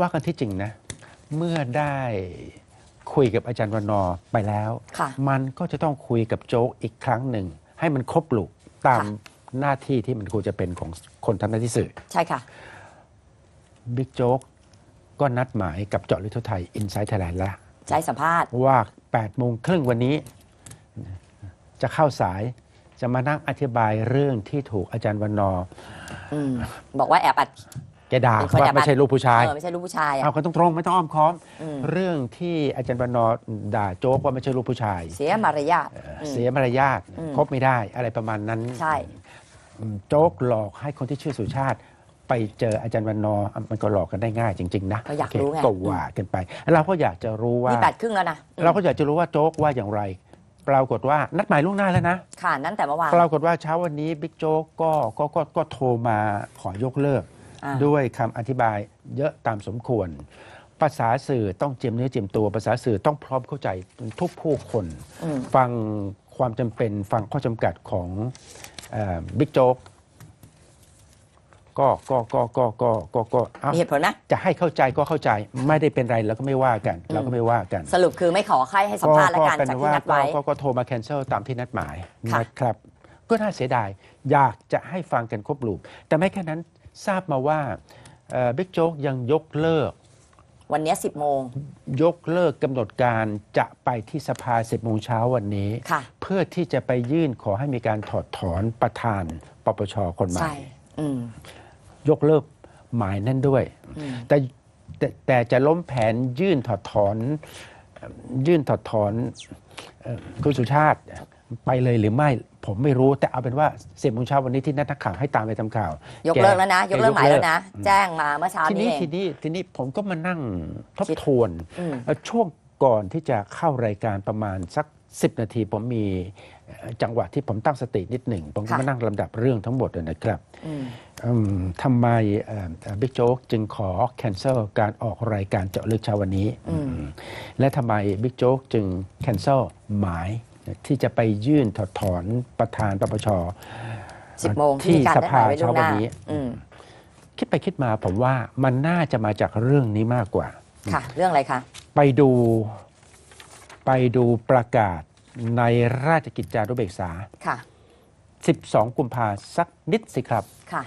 ว่ากันที่จริงนะ เมื่อได้คุยกับอาจารย์วันนอร์ไปแล้ว ค่ะมันก็จะต้องคุยกับโจ๊กอีกครั้งหนึ่ง ให้มันครบลูกตามค่ะ หน้าที่ที่มันควรจะเป็นของคนทำหน้าที่สื่อ ใช่ค่ะ บิ๊กโจ๊กก็นัดหมายกับเจาะลึกทั่วไทย อินไซต์ไทยแลนด์แล้ว ใช้สัมภาษณ์ ว่า8โมงครึ่งวันนี้ จะเข้าสายจะมานั่งอธิบายเรื่องที่ถูกอาจารย์วันนอร์อืมบอกว่าแอบอัด แกด่าเป็นคนว่าแอบอัดไม่ใช่ลูกผู้ชายเออไม่ใช่ลูกผู้ชายอะ เอากันตรงๆไม่ต้องอ้อมค้อม อืม เรื่องที่อาจารย์วันนอร์ด่าโจ๊กว่าไม่ใช่ลูกผู้ชาย เสียมารยาทอืม เสียมารยาทอืมคบไม่ได้อะไรประมาณนั้นใช่ อืมโจ๊กหลอกให้คนที่ชื่อสุชาติ ไปเจออาจารย์วันนอร์อะมันก็หลอกกันได้ง่ายจริง ๆ นะก็อยากโเครู้ไง ก็ว่ากันไป เราก็อยากจะรู้ว่า นี่แปดครึ่งแล้วนะอืมเราก็อยากจะรู้ว่าโจ๊กว่าอย่างไร ปรากฏว่านัดหมายล่วงหน้าแล้วนะค่ะนั้นแต่เมื่อวานปรากฏว่าเช้าวันนี้บิ๊กโจ๊กก็ก็ก็ก็โทรมาขอยกเลิกอ่า ด้วยคำอธิบายเยอะตามสมควร ภาษาสื่อต้องเจียมเนื้อเจียมตัวภาษาสื่อต้องพร้อมเข้าใจทุกผู้คนอืมฟังความจำเป็นฟังข้อจำกัดของเอ่อบิ๊กโจ๊กก็ก็ก็ก็ก็ก็ก็เอ้ามีเหตุผลนะ จะให้เข้าใจก็เข้าใจไม่ได้เป็นไรเราก็ไม่ว่ากันเราก็ไม่ว่ากัน สรุปคือไม่ขอใครให้สัมภาษณ์แล้วกันเป็นจากที่ว่านัดไว้ก็ก็ก็โทรมาแคนเซิลตามที่นัดหมายค่ะนะครับก็น่าเสียดายอยากจะให้ฟังกันครบลูปแต่ไม่แค่นั้น ทราบมาว่าบิ๊กโจ๊กยังยกเลิก วันเนี้สิบโมง ยกเลิกกำหนดการจะไปที่สภาสิบโมงเช้าวันนี้ค่ะเพื่อที่จะไปยื่นขอให้มีการถอดถอนประธานปปชคนใหม่ใช่อืมยกเลิกหมายนั่นด้วยอืมแต่แต่แต่จะล้มแผนยื่นถอดถอนเอ่อยื่นถอดถอนเอ่อคุณสุชาติ ไปเลยหรือไม่ผมไม่รู้แต่เอาเป็นว่าสิบโมงเช้าวันนี้ที่นักข่าวให้ตามไปทำข่าวยกเลิกแล้วนะแยกเลิกหมายแล้วนะ แจ้งมาเมื่อเช้าทีนี้นี้เองทีนี้ทีนี้ผมก็มานั่งทบคิดทวนอืมเอ่อช่วงก่อนที่จะเข้ารายการประมาณสัก 10 นาที ผมมีเอ่อจังหวะที่ผมตั้งสตินิดหนึ่ง ผมก็ค่ะมานั่งลำดับเรื่องทั้งหมดเลยนะครับอืมอืมทำไมเอ่อเอ่อบิ๊กโจ๊กจึงขอแคนเซิลการออกรายการเจาะลึกเช้าวันนี้อืมอืมและทำไมบิ๊กโจ๊กจึงแคนเซิลหมาย ที่จะไปยื่นถอดถอนประธานปปชสิบโมงที่มีการสนัดหภามายไว้ล่เช้าวงหวันน้านี้อืมคิดไปคิดมาผมว่ามันน่าจะมาจากเรื่องนี้มากกว่า ค่ะ เรื่องอะไรคะ ไปดูไปดูประกาศในราชกิจจานุเบกษา ค่ะ 12 กุมภาสักนิดสิครับ ค่ะ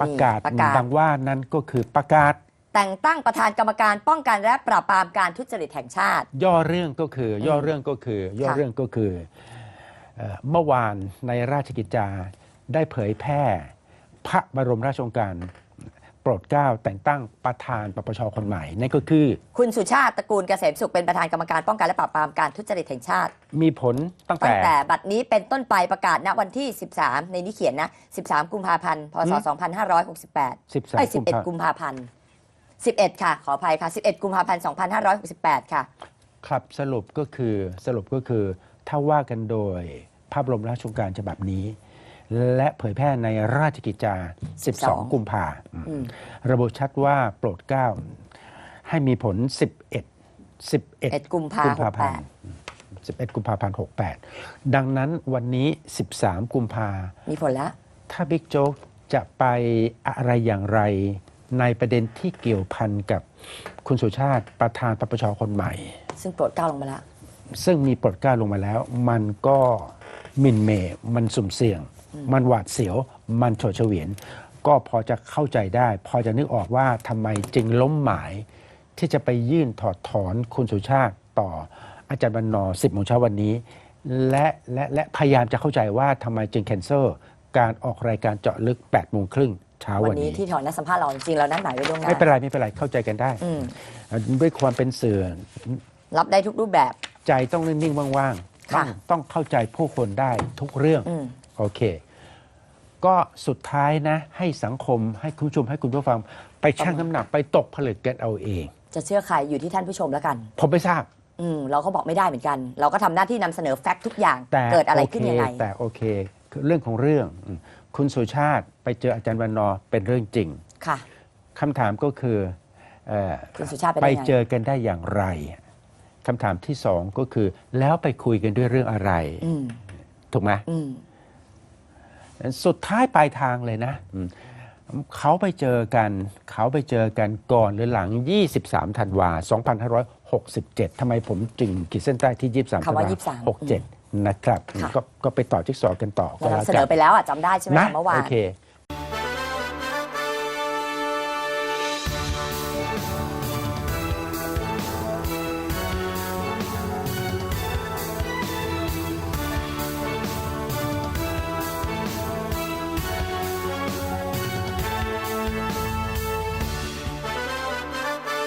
ประกาศประกาศดังว่านั้นก็คือประกาศ แต่งตั้งประธานกรรมการป้องกันและปราบปรามการทุจริตแห่งชาติ ย่อเรื่องก็คือย่อเรื่องก็คือย่อค่ะเรื่องก็คือเอ่อเมื่อวานในราชกิจจาได้เผยแพร่ พระบรมราชโองการโปรดเกล้าแต่งตั้งประธานปปชคนใหม่นั่นก็คือคุณสุชาติตระกูลเกษมสุขเป็นประธานกรรมการป้องกันและปราบปรามการทุจริตแห่งชาติ มีผลตั้งตั้แต่ งแต่บัดนี้เป็นต้นไปประกาศณวันที่ 13 ในนี้เขียนนะ 13 กุมภาพันธ์ พศ2568 13ไอ้ย กุมภา11 กุมภาพันธ์ 11 ค่ะ ขออภัยค่ะ 11 กุมภาพันธ์ 2568 ค่ะ ครับสรุปก็คือสรุปก็คือถ้าว่ากันโดยพระบรมราชโองการฉบับนี้ และเผยแพร่ในราชกิจจา 12 12กุมภาอืมระบุชัดว่าโปรดเกล้าให้มีผล 11 11 1กุมภากุมภาพันธ์11 กุมภาพันธ์ 68 ดังนั้นวันนี้ 13 กุมภามีผลแล้ว ถ้าบิ๊กโจ๊กจะไปอะไรอย่างไร ในประเด็นที่เกี่ยวพันกับคุณสุชาติประธานปปชคนใหม่ ซึ่งโปรดเกล้าลงมาแล้ว ซึ่งมีปลดเกล้าลงมาแล้ว มันก็หมินเมย์มันสุ่มเสี่ยง มันหวาดเสียว มันโฉดเฉวียน ก็พอจะเข้าใจได้ พอจะนึกออกว่าทำไมจึงล้มหมาย ที่จะไปยื่นถอดถอนคุณสุชาติต่ออาจารย์บรรณอสิบโมงเช้าวันนี้ และและและพยายามจะเข้าใจว่าทำไมจึงแคนเซิลการออกรายการเจาะลึก8ปดโมงครึ่ง เช้าวัวันนนี้นี้ที่ถอนนัดสัมภาษณ์เราจริงๆเรานัดหมายไว้ล่วงหน้าไม่เป็นไรไม่เป็นไรเข้าใจกันได้อืมด้วยความเป็นสื่อรับได้ทุกรูปแบบ ใจต้องนิ่งๆว่างๆต้ค่ะองต้องเข้าใจผู้คนได้ทุกเรื่อง อืม โอเค ก็สุดท้ายนะ ให้สังคมให้คุณผู้ชมให้คุณผู้ฟัง ไปชั่งน้ำหนักไปตกผลึกกันเอาเอง จะเชื่อใครอยู่ที่ท่านผู้ชมแล้วกัน ผมไม่ทราบ อืมเราก็บอกไม่ได้เหมือนกัน เราก็ทำหน้าที่นำเสนอแฟกต์ทุกอย่างแต่เกิดอะไรโอขึ้นเคยังไง แต่โอเคคือ เรื่องของเรื่องอืมคุณสุชาติไปเจออาจารย์วันนอร์เป็นเรื่องจริงค่ะคำถามก็คือเอ่อคุณสุชาติเป็นไปยังไงเจอกันได้อย่างไรคำถามที่สองก็คือ แล้วไปคุยกันด้วยเรื่องอะไรอืมถูกไหมอืมสุดท้ายปลายทางเลยนะอืมเขาไปเจอกันเขาไปเจอกันก่อนหรือหลัง 23ธันวา2567ทำไมผมจึงขีดเส้นใต้ที่ 23ธันคำว่าวา23 67 นะครับค่ะก็ก็ไปต่อจิ๊กซอว์กันต่อก็เราแล้วนำเสนกัอนไปแล้วอะจำได้ใช่ไหมนะคะเมื่อวาโอน เค